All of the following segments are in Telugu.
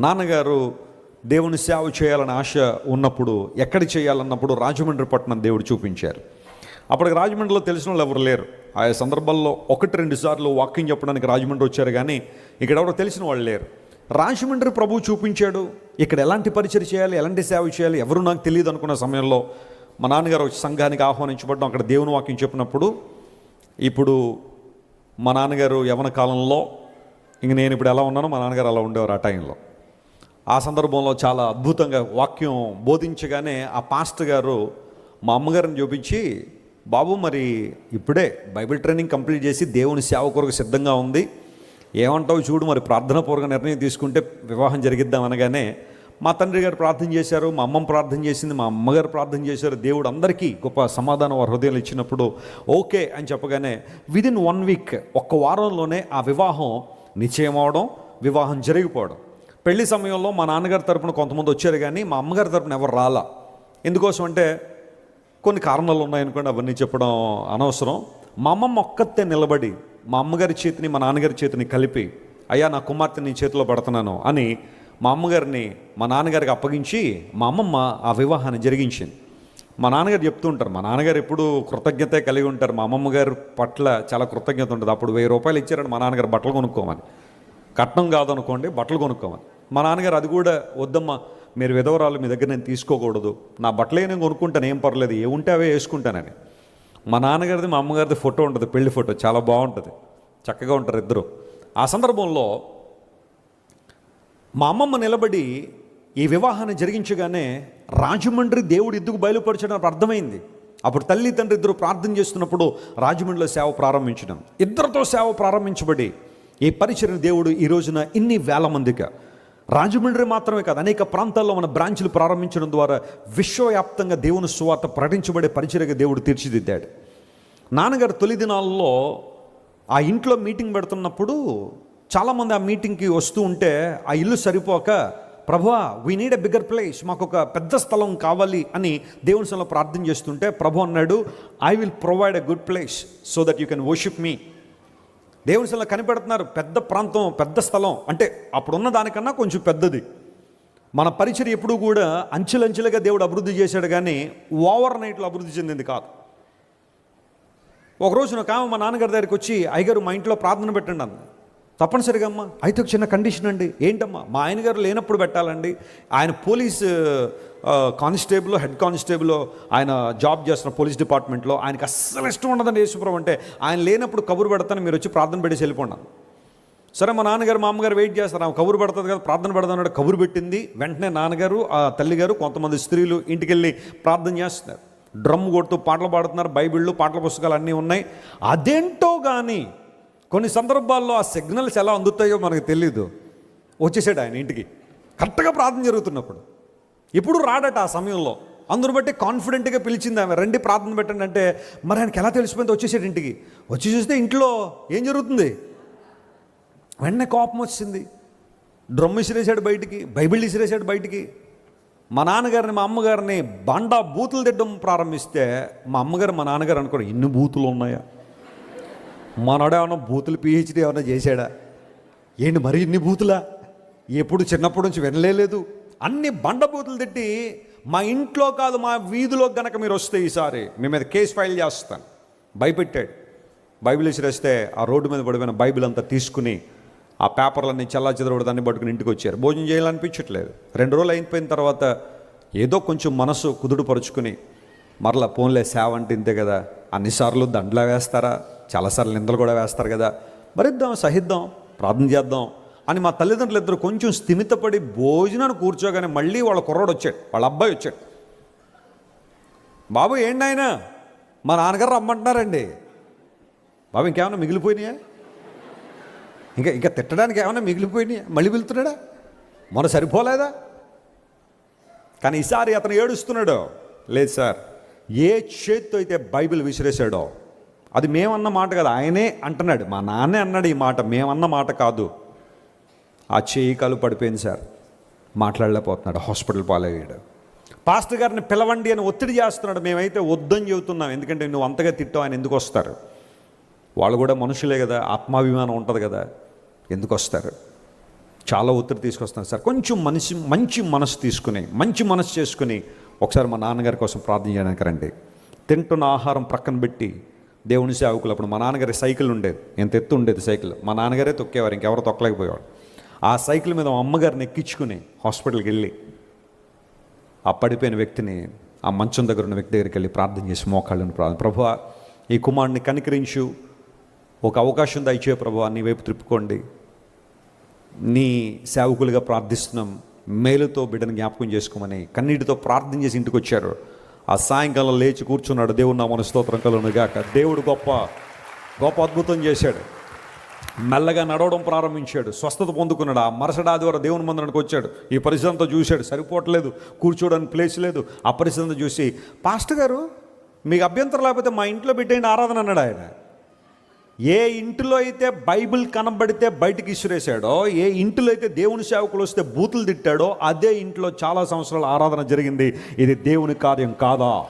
నాన్నగారు దేవుని సేవ చేయాలని ఆశ ఉన్నప్పుడు ఎక్కడ చేయాలన్నప్పుడు రాజమండ్రి పట్టణం దేవుడు చూపించారు. అప్పటికి రాజమండ్రిలో తెలిసిన వాళ్ళు ఎవరు లేరు. ఆయా సందర్భాల్లో ఒకటి రెండు సార్లు వాకింగ్ చెప్పడానికి రాజమండ్రి వచ్చారు కానీ ఇక్కడ ఎవరో తెలిసిన వాళ్ళు లేరు. రాజమండ్రి ప్రభువు చూపించాడు. ఇక్కడ ఎలాంటి పరిచయం చేయాలి ఎలాంటి సేవ చేయాలి ఎవరు నాకు తెలియదు అనుకున్న సమయంలో మా నాన్నగారు వచ్చి సంఘానికి ఆహ్వానించబడ్డం అక్కడ దేవుని వాక్యం చెప్పినప్పుడు ఇప్పుడు మా నాన్నగారు యవన కాలంలో ఇంక నేను ఇప్పుడు ఎలా ఉన్నానో మా నాన్నగారు అలా ఉండేవారు ఆ టైంలో. ఆ సందర్భంలో చాలా అద్భుతంగా వాక్యం బోధించగానే ఆ పాస్టర్ గారు మా అమ్మగారిని చూపించి బాబు మరి ఇప్పుడే బైబిల్ ట్రైనింగ్ కంప్లీట్ చేసి దేవుని సేవ కొరకు సిద్ధంగా ఉంది. ఏమంటావు చూడు మరి ప్రార్థనాపూర్వక నిర్ణయం తీసుకుంటే వివాహం జరిగిద్దాం అనగానే మా తండ్రి గారు ప్రార్థన చేశారు మా అమ్మమ్మ ప్రార్థన చేసింది మా అమ్మగారు ప్రార్థన చేశారు. దేవుడు అందరికీ గొప్ప సమాధానం వారి హృదయాలు ఇచ్చినప్పుడు ఓకే అని చెప్పగానే విదిన్ వన్ వీక్ ఒక్క వారంలోనే ఆ వివాహం నిశ్చయం అవడం వివాహం జరిగిపోవడం. పెళ్ళి సమయంలో మా నాన్నగారి తరపున కొంతమంది వచ్చారు కానీ మా అమ్మగారి తరపున ఎవరు రాలా. ఎందుకోసం అంటే కొన్ని కారణాలు ఉన్నాయనుకోండి అవన్నీ చెప్పడం అనవసరం. మా అమ్మమ్మ ఒక్కతే నిలబడి మా అమ్మగారి చేతిని మా నాన్నగారి చేతిని కలిపి అయ్యా నా కుమార్తె నీ చేతిలో పడుతున్నాను అని మా అమ్మగారిని మా నాన్నగారికి అప్పగించి మా అమ్మమ్మ ఆ వివాహాన్ని జరిగించింది. మా నాన్నగారు చెప్తూ ఉంటారు మా నాన్నగారు ఎప్పుడు కృతజ్ఞత కలిగి ఉంటారు. మా అమ్మమ్మ గారి పట్ల చాలా కృతజ్ఞత ఉంటుంది. అప్పుడు వెయ్యి రూపాయలు ఇచ్చారని మా నాన్నగారు బట్టలు కొనుక్కోమని. కట్నం కాదనుకోండి బట్టలు కొనుక్కోమని. మా నాన్నగారు అది కూడా వద్దమ్మా మీరు విధవరాలు మీ దగ్గర నేను తీసుకోకూడదు. నా బట్టలే నేను కొనుక్కుంటాను ఏం పర్లేదు ఏ ఉంటే అవే వేసుకుంటానని. మా నాన్నగారిది మా అమ్మగారిది ఫోటో ఉంటుంది పెళ్ళి ఫోటో చాలా బాగుంటుంది. చక్కగా ఉంటారు ఇద్దరు. ఆ సందర్భంలో మా అమ్మమ్మ నిలబడి ఈ వివాహాన్ని జరిగించగానే రాజమండ్రి దేవుడు ఎందుకు బయలుపరచడం అర్థమైంది. అప్పుడు తల్లి తండ్రి ఇద్దరు ప్రార్థన చేస్తున్నప్పుడు రాజమండ్రిలో సేవ ప్రారంభించడం. ఇద్దరితో సేవ ప్రారంభించబడి ఈ పరిచయం దేవుడు ఈ రోజున ఇన్ని వేల మందిగా రాజమండ్రి మాత్రమే కాదు అనేక ప్రాంతాల్లో మన బ్రాంచ్లు ప్రారంభించడం ద్వారా విశ్వవ్యాప్తంగా దేవుని సువార్త ప్రకటించబడే పరిచయగా దేవుడు తీర్చిదిద్దాడు. నాన్నగారు తొలి దినాల్లో ఆ ఇంట్లో మీటింగ్ పెడుతున్నప్పుడు చాలామంది ఆ మీటింగ్కి వస్తూ ఉంటే ఆ ఇల్లు సరిపోక ప్రభా we need a bigger place మాకు ఒక పెద్ద స్థలం కావాలి అని దేవుని స్థలంలో ప్రార్థన చేస్తుంటే ప్రభు అన్నాడు I will provide a good place so that you can worship me దేవుని స్థలంలో కనిపెడుతున్నారు. పెద్ద ప్రాంతం పెద్ద స్థలం. అంటే అప్పుడున్న దానికన్నా కొంచెం పెద్దది. మన పరిచయం ఎప్పుడూ కూడా అంచెలంచెలుగా దేవుడు అభివృద్ధి చేశాడు కానీ ఓవర్ నైట్లో అభివృద్ధి చెందింది కాదు. ఒకరోజు నాకు ఆమె మా నాన్నగారి దగ్గరికి వచ్చి అయ్యగారు మా ఇంట్లో ప్రార్థన పెట్టండి అంది తప్పనిసరిగా అమ్మా. అయితే ఒక చిన్న కండిషన్ అండి. ఏంటమ్మా? మా ఆయన గారు లేనప్పుడు పెట్టాలండి. ఆయన పోలీస్ కానిస్టేబుల్ హెడ్ కానిస్టేబుల్ ఆయన జాబ్ చేస్తున్న పోలీస్ డిపార్ట్మెంట్లో ఆయనకి అస్సలు ఇష్టం ఉండదండి యేసుప్రభు అంటే. ఆయన లేనప్పుడు కబురు పెడతాను మీరు వచ్చి ప్రార్థన పెట్టి వెళ్ళిపోండి సరే మా నాన్నగారు మా అమ్మగారు వెయిట్ చేస్తారు. ఆమె కబురు పెడుతుంది కదా ప్రార్థన పెడతాను కబురు పెట్టింది. వెంటనే నాన్నగారు ఆ తల్లిగారు కొంతమంది స్త్రీలు ఇంటికి వెళ్ళి ప్రార్థన చేస్తున్నారు. డ్రమ్ కొడుతూ పాటలు పాడుతున్నారు బైబిళ్ళు పాటల పుస్తకాలు అన్నీ ఉన్నాయి. అదేంటో కానీ కొన్ని సందర్భాల్లో ఆ సిగ్నల్స్ ఎలా అందుతాయో మనకు తెలియదు వచ్చేసాడు ఆయన ఇంటికి. కరెక్ట్గా ప్రార్థన జరుగుతున్నప్పుడు. ఎప్పుడు రాడట ఆ సమయంలో. అందును బట్టి కాన్ఫిడెంట్గా పిలిచింది ఆమె. రండి ప్రార్థన పెట్టండి అంటే మరి ఆయనకి ఎలా తెలిసిపోయింది? వచ్చేసాడు ఇంటికి. వచ్చి చూస్తే ఇంట్లో ఏం జరుగుతుంది? వెంటనే కోపం వచ్చింది డ్రమ్ విసిరేసాడు బయటికి బైబిల్ విసిరేసాడు బయటికి. మా నాన్నగారిని మా అమ్మగారిని బండా బూతులు తిట్టడం ప్రారంభిస్తే మా అమ్మగారు మా నాన్నగారు అనుకోరు ఇన్ని బూతులు ఉన్నాయా? మనోడు ఏమన్నా బూతులు పిహెచ్డి ఏమన్నా చేశాడా? ఏంటి మరి ఇన్ని బూతులా ఎప్పుడు చిన్నప్పటి నుంచి వినలేదు అన్ని బండ బూతులు తిట్టి మా ఇంట్లో కాదు మా వీధిలో గనక మీరు వస్తే ఈసారి మీ మీద కేసు ఫైల్ చేస్తాను. భయపెట్టాడు. బైబిల్ ఇచ్చిరేస్తే ఆ రోడ్డు మీద పడిపోయిన బైబిల్ అంతా తీసుకుని ఆ పేపర్లన్నీ చల్లా చెదరబడి దాన్ని పట్టుకుని ఇంటికి వచ్చారు. భోజనం చేయాలనిపించట్లేదు. రెండు రోజులు అయిపోయిన తర్వాత ఏదో కొంచెం మనసు కుదుడుపరుచుకుని మరలా ఫోన్లే సేవ అంటే ఇంతే కదా? అన్నిసార్లు దండలా వేస్తారా? చాలాసార్లు నిందలు కూడా వేస్తారు కదా. మరిద్దాం సహిద్దాం ప్రార్థన చేద్దాం అని మా తల్లిదండ్రులు ఇద్దరు కొంచెం స్థిమితపడి భోజనాన్ని కూర్చోగానే మళ్ళీ వాళ్ళ కుర్రాడు వచ్చాడు వాళ్ళ అబ్బాయి వచ్చాడు. బాబు ఏంటి ఆయన మా నాన్నగారు రమ్మంటున్నారండి. బాబు ఇంకేమైనా మిగిలిపోయినాయా? ఇంకా ఇంకా తిట్టడానికి ఏమైనా మిగిలిపోయినాయా? మళ్ళీ వెళ్తున్నాడా మొన్న సరిపోలేదా? కానీ ఈసారి అతను ఏడుస్తున్నాడు. లేదు సార్ ఏ చేత్తో అయితే బైబిల్ విసిరేశాడో అది మేమన్న మాట కాదు ఆయనే అంటున్నాడు. మా నాన్నే అన్నాడు ఈ మాట మేమన్న మాట కాదు. ఆ చేయి కాలు పడిపోయింది సార్. మాట్లాడలేకపోతున్నాడు హాస్పిటల్ పాలయ్యాడు. పాస్టర్ గారిని పిలవండి అని ఒత్తిడి చేస్తున్నాడు మేమైతే వద్దని చెబుతున్నాం. ఎందుకంటే నువ్వు అంతగా తిట్టావు ఆయన ఎందుకు వస్తారు? వాళ్ళు కూడా మనుషులే కదా ఆత్మాభిమానం ఉంటుంది కదా ఎందుకు వస్తారు? చాలా ఒత్తిడి తీసుకొస్తాను సార్. కొంచెం మనిషి మంచి మనసు తీసుకుని మంచి మనసు చేసుకుని ఒకసారి మా నాన్నగారి కోసం ప్రార్థన చేయడానికి రండి. తింటున్న ఆహారం ప్రక్కన పెట్టి దేవుని సేవకులు అప్పుడు మా నాన్నగారి సైకిల్ ఉండేది. ఎంత ఎత్తు ఉండేది సైకిల్. మా నాన్నగారే తొక్కేవారు. ఇంకెవరు తొక్కలేకపోయేవాడు ఆ సైకిల్ మీద మా అమ్మగారిని ఎక్కించుకుని హాస్పిటల్కి వెళ్ళి ఆ పడిపోయిన వ్యక్తిని ఆ మంచం దగ్గర ఉన్న వ్యక్తి దగ్గరికి వెళ్ళి ప్రార్థన చేసి మోకాళ్ళని ప్రార్థన ప్రభు ఈ కుమారుని కనికరించు. ఒక అవకాశం దయచే ప్రభు నీ వైపు త్రిప్పుకోండి. నీ సేవకులుగా ప్రార్థిస్తున్నాం. మేలుతో బిడ్డను జ్ఞాపకం చేసుకోమని కన్నీటితో ప్రార్థన చేసి ఇంటికి వచ్చారు ఆ సాయంకాలం లేచి కూర్చున్నాడు. దేవుడు నా మన స్తోత్రం కలను గాక. దేవుడు గొప్ప గొప్ప అద్భుతం చేశాడు. మెల్లగా నడవడం ప్రారంభించాడు. స్వస్థత పొందుకున్నాడు. ఆ మరుసటి ఆదివారం దేవుని మందిరానికి వచ్చాడు. ఈ పరిస్థితి అంతా చూశాడు. సరిపోవట్లేదు. కూర్చోడానికి ప్లేస్ లేదు. ఆ పరిస్థితి చూసి పాస్టర్ గారు మీకు అభ్యంతరం లేకపోతే మా ఇంట్లో పెట్టేయండి ఆరాధన అన్నాడు ఆయన. ఏ ఇంటిలో అయితే బైబిల్ కనబడితే బయటికి ఇసురేశాడో ఏ ఇంటిలో అయితే దేవుని సేవకులు వస్తే బూతులు తిట్టాడో అదే ఇంట్లో చాలా సంవత్సరాల ఆరాధన జరిగింది. ఇది దేవుని కార్యం కాదా?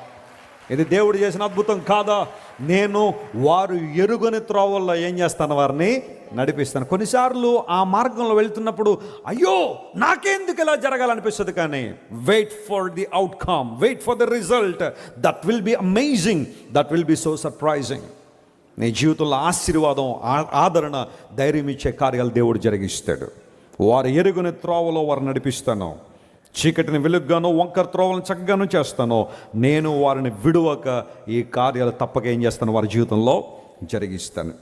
ఇది దేవుడు చేసిన అద్భుతం కాదా? నేను వారు ఎరుగని త్రోవల్లో ఏం చేస్తాను వారిని? నడిపిస్తాను. కొన్నిసార్లు ఆ మార్గంలో వెళ్తున్నప్పుడు అయ్యో నాకెందుకు ఇలా జరగాలనిపిస్తుంది కానీ wait for the outcome wait for the result that will be amazing that will be so surprising నీ జీవితంలో ఆశీర్వాదం ఆ- ఆదరణ ధైర్యం ఇచ్చే కార్యాలు దేవుడు జరిగిస్తాడు. వారు ఎరుగుని త్రోవలో వారు నడిపిస్తాను. చీకటిని వెలుగ్గాను వంకర త్రోవలను చక్కగాను చేస్తాను. నేను వారిని విడువక ఈ కార్యాలు తప్పక ఏం చేస్తాను వారి జీవితంలో జరిగిస్తాను.